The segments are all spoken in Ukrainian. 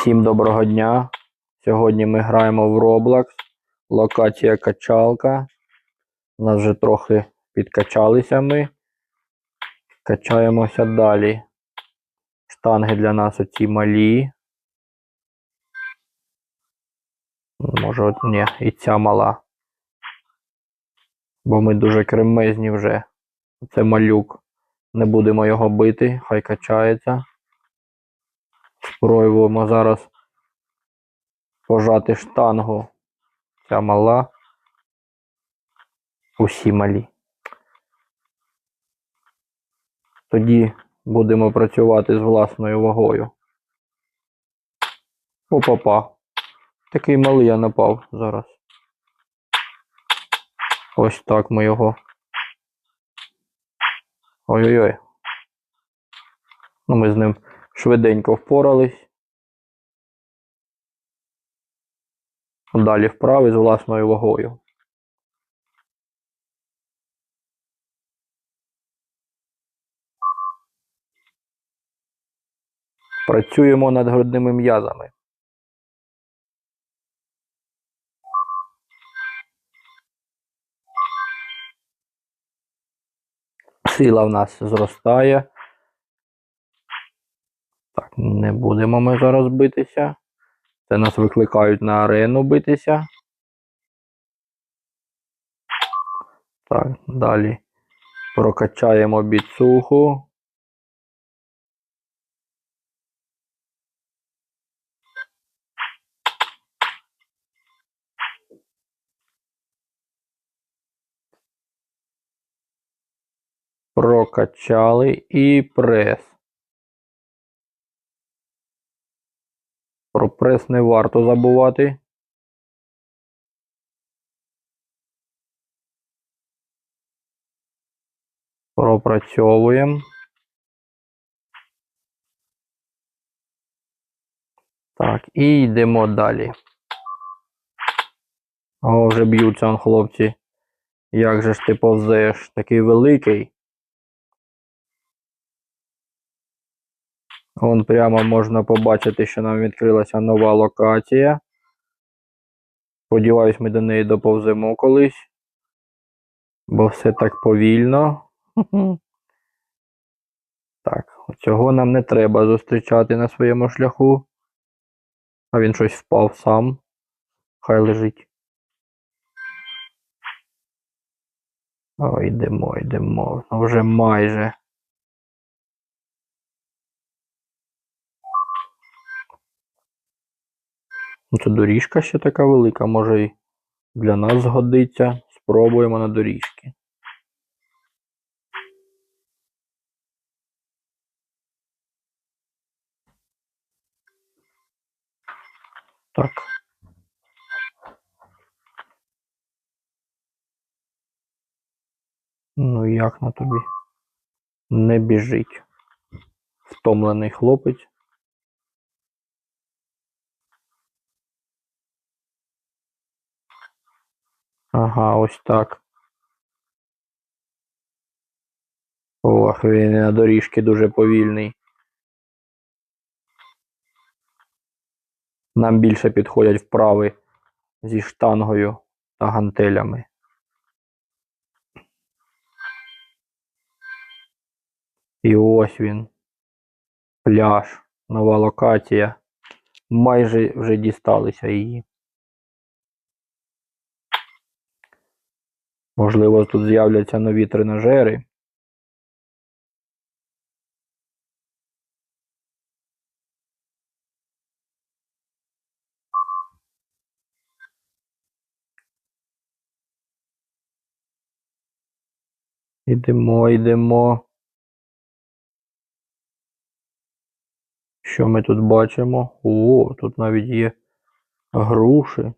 Всім доброго дня. Сьогодні ми граємо в Roblox. Локація качалка. У нас вже трохи підкачалися ми. Качаємося далі. Штанги для нас оці малі. Може, от ні, і ця мала. Бо ми дуже кремезні вже. Це малюк. Не будемо його бити, хай качається. Спробуємо зараз пожати штангу. Ця мала. Усі малі. Тоді будемо працювати з власною вагою. Опа-па. Такий малий я напав зараз. Ось так ми його. Ой-ой-ой. Ну, ми з ним швиденько впорались. Далі вправи з власною вагою. Працюємо над грудними м'язами. Сила в нас зростає. Не будемо ми зараз битися. Це нас викликають на арену битися. Так, далі прокачаємо біцуху. Прокачали і прес. Про прес не варто забувати. Пропрацьовуємо. Так, і йдемо далі. О, вже б'ються хлопці. Як же ж ти повзеш? Такий великий. Вон прямо можна побачити, що нам відкрилася нова локація. Сподіваюсь, ми до неї доповземо колись. Бо все так повільно. Так, цього нам не треба зустрічати на своєму шляху. А він щось впав сам. Хай лежить. О, йдемо, йдемо. Ну, Вже майже. Це доріжка ще така велика, може і для нас згодиться. Спробуємо на доріжки. Так. Ну як на тобі? Не біжить. Втомлений хлопець. Ага, ось так. Ох, він на доріжки дуже повільний. Нам більше підходять вправи зі штангою та гантелями. І ось він. Пляж, нова локація. Майже вже дісталися її. Можливо, тут з'являться нові тренажери. Йдемо, йдемо. Що ми тут бачимо? О, тут навіть є груші.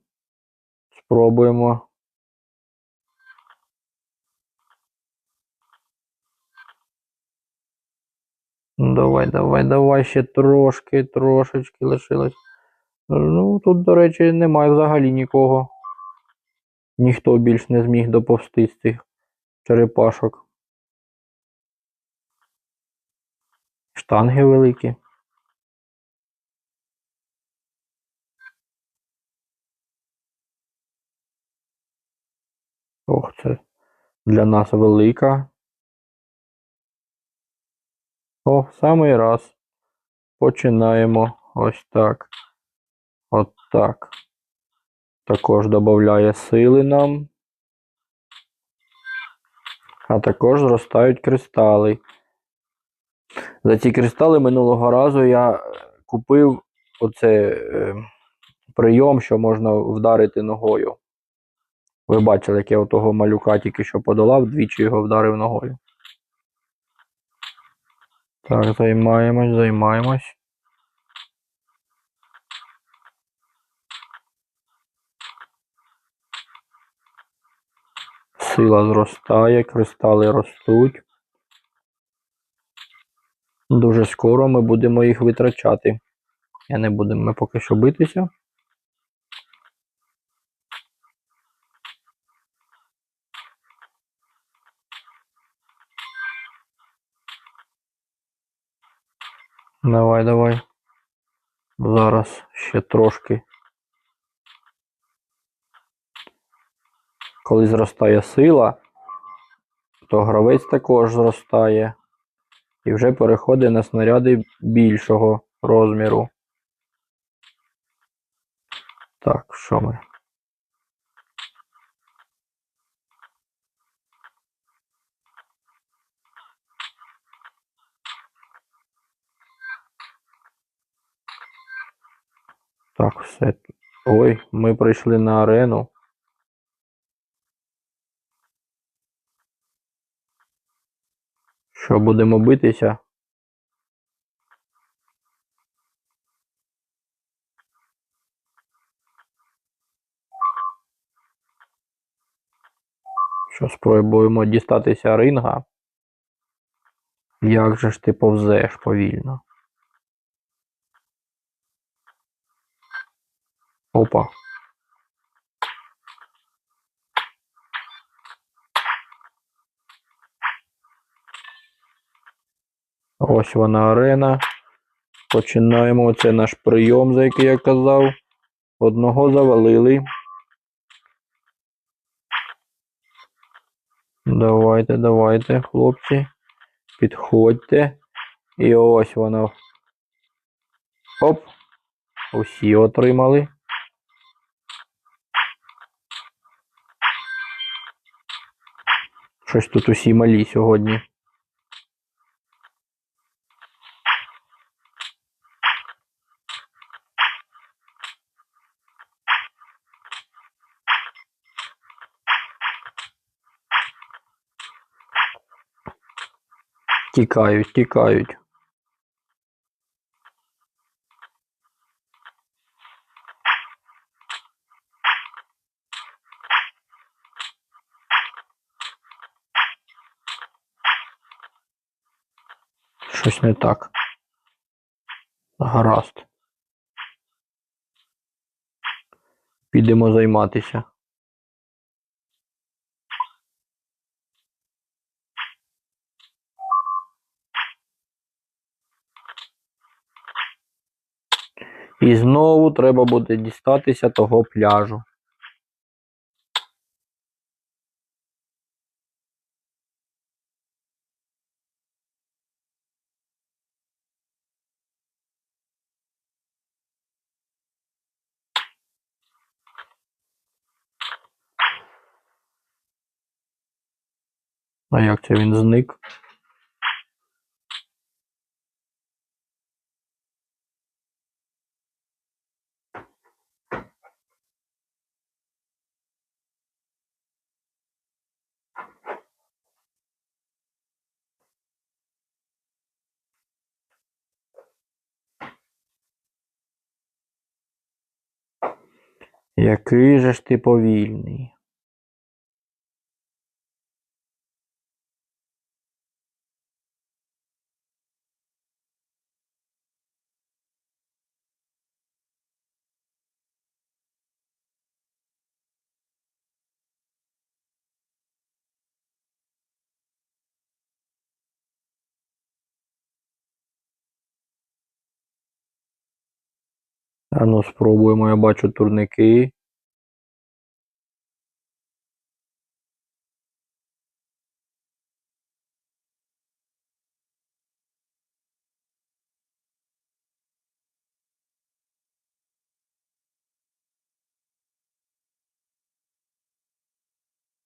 Спробуємо. Ну, давай, давай, давай ще трошки, трошечки лишилось. Ну, тут, до речі, немає взагалі нікого. Ніхто більш не зміг доповсти з цих черепашок. Штанги великі. Ох, це для нас велика. О, в самий раз. Починаємо ось так. От так. Також додає сили нам. А також зростають кристали. За ці кристали минулого разу я купив оце е, прийом, що можна вдарити ногою. Ви бачили, як я того малюка тільки що подолав, двічі його вдарив ногою. Так, займаємось, займаємось. Сила зростає, кристали ростуть. Дуже скоро ми будемо їх витрачати. Я не будемо ми поки що битися. Давай, давай. Зараз ще трошки. Коли зростає сила, то гравець також зростає і вже переходить на снаряди більшого розміру. Так, що ми? Так, все. Ой, ми прийшли на арену. Що будемо битися? Що спробуємо дістатися ринга? Як же ж ти повзеш повільно? Опа. Ось вона арена. Починаємо. Це наш прийом, за який я казав. Одного завалили. Давайте, давайте, хлопці. Підходьте. І ось воно. Оп. Усі отримали. Щось тут усі малі сьогодні. Тікають, тікають. Щось не так. Гаразд. Підемо займатися. І знову треба буде дістатися того пляжу. А як це він зник? Який же ж ти повільний. Ану, спробуємо, я бачу турники.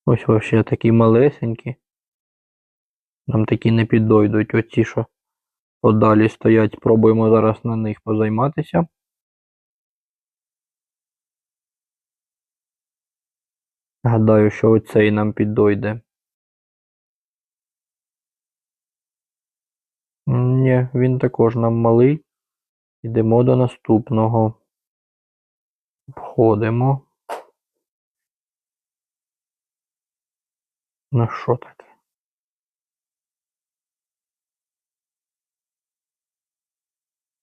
Ось вообще такі малесенькі. Нам такі не підойдуть. Оці, що подалі стоять, спробуємо зараз на них позайматися. Гадаю, що оцей нам підойде. М, Ні, він також нам малий. Йдемо до наступного. Входимо. Ну що таке?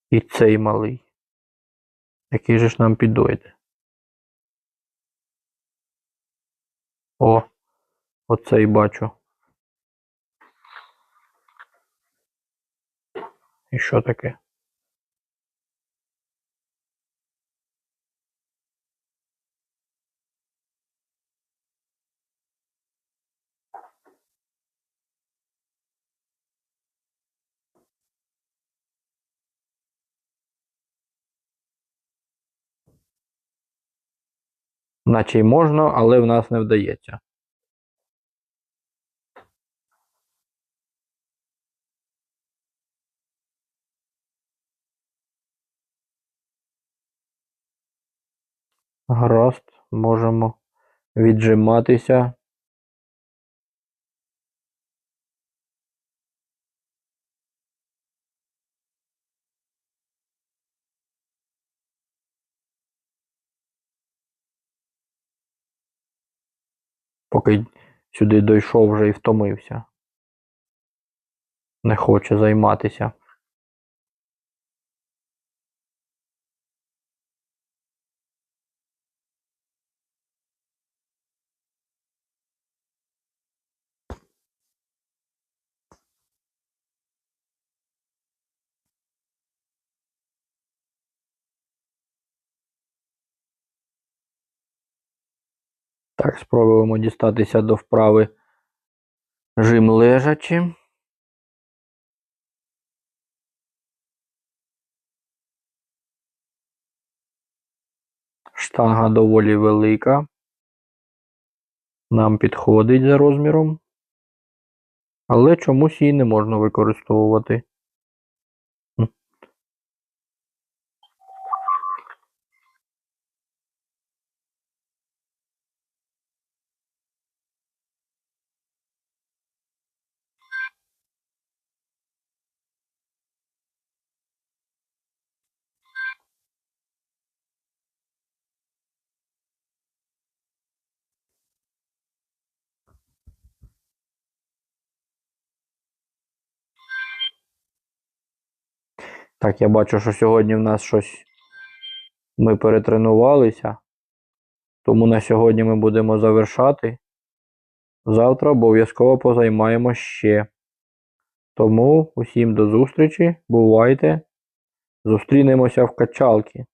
І цей малий. Який же ж нам підойде? О, оцей бачу. І що таке? Наче й можна, але в нас не вдається. Гаразд, можемо віджиматися. Поки сюди дійшов вже і втомився. Не хоче займатися. Так, спробуємо дістатися до вправи жим лежачи. Штанга доволі велика. Нам підходить за розміром. Але чомусь її не можна використовувати. Так, я бачу, що сьогодні в нас щось ми перетренувалися. Тому на сьогодні ми будемо завершати. Завтра обов'язково позаймаємо ще. Тому усім до зустрічі. Бувайте. Зустрінемося в качалці.